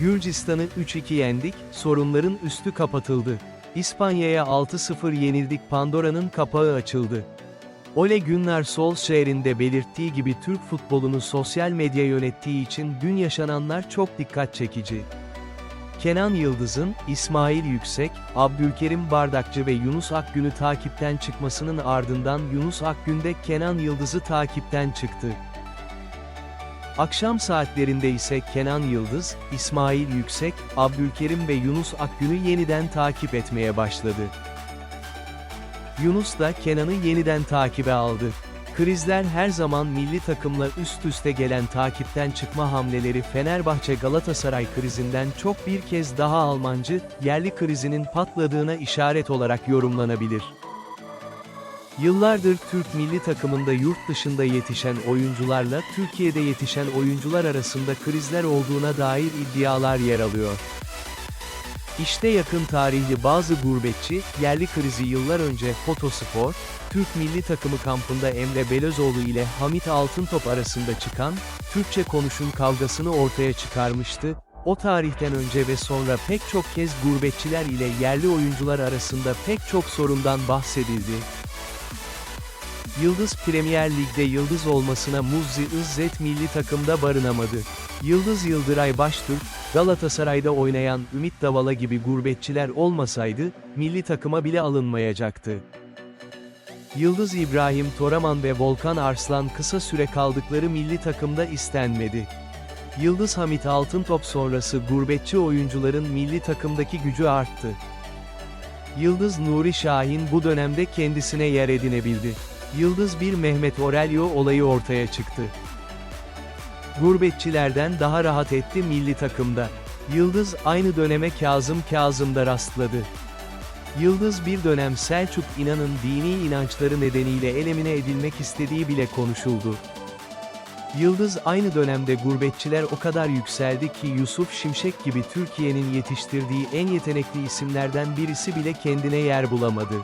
Gürcistan'ı 3-2 yendik, sorunların üstü kapatıldı. İspanya'ya 6-0 yenildik Pandora'nın kapağı açıldı. Ole Gunnar Solskjaer'in de belirttiği gibi Türk futbolunu sosyal medya yönettiği için dün yaşananlar çok dikkat çekici. Kenan Yıldız'ın, İsmail Yüksek, Abdülkerim Bardakçı ve Yunus Akgün'ü takipten çıkmasının ardından Yunus Akgün de Kenan Yıldız'ı takipten çıktı. Akşam saatlerinde ise Kenan Yıldız, İsmail Yüksek, Abdülkerim ve Yunus Akgün'ü yeniden takip etmeye başladı. Yunus da Kenan'ı yeniden takibe aldı. Krizler her zaman milli takımla üst üste gelen takipten çıkma hamleleri Fenerbahçe Galatasaray krizinden çok bir kez daha Almancı, yerli krizinin patladığına işaret olarak yorumlanabilir. Yıllardır Türk milli takımında yurt dışında yetişen oyuncularla Türkiye'de yetişen oyuncular arasında krizler olduğuna dair iddialar yer alıyor. İşte yakın tarihli bazı gurbetçi, yerli krizi yıllar önce Fotospor, Türk milli takımı kampında Emre Belözoğlu ile Hamit Altıntop arasında çıkan, Türkçe konuşun kavgasını ortaya çıkarmıştı, o tarihten önce ve sonra pek çok kez gurbetçiler ile yerli oyuncular arasında pek çok sorundan bahsedildi. Yıldız Premier Lig'de yıldız olmasına Muzzi İzzet milli takımda barınamadı. Yıldız Yıldıray Baştürk, Galatasaray'da oynayan Ümit Davala gibi gurbetçiler olmasaydı, milli takıma bile alınmayacaktı. Yıldız İbrahim Toraman ve Volkan Arslan kısa süre kaldıkları milli takımda istenmedi. Yıldız Hamit Altıntop sonrası gurbetçi oyuncuların milli takımdaki gücü arttı. Yıldız Nuri Şahin bu dönemde kendisine yer edinebildi. Yıldız bir Mehmet Orelyo olayı ortaya çıktı. Gurbetçilerden daha rahat etti milli takımda. Yıldız aynı döneme Kazım Kazım'da rastladı. Yıldız bir dönem Selçuk İnan'ın dini inançları nedeniyle elemine edilmek istediği bile konuşuldu. Yıldız aynı dönemde gurbetçiler o kadar yükseldi ki Yusuf Şimşek gibi Türkiye'nin yetiştirdiği en yetenekli isimlerden birisi bile kendine yer bulamadı.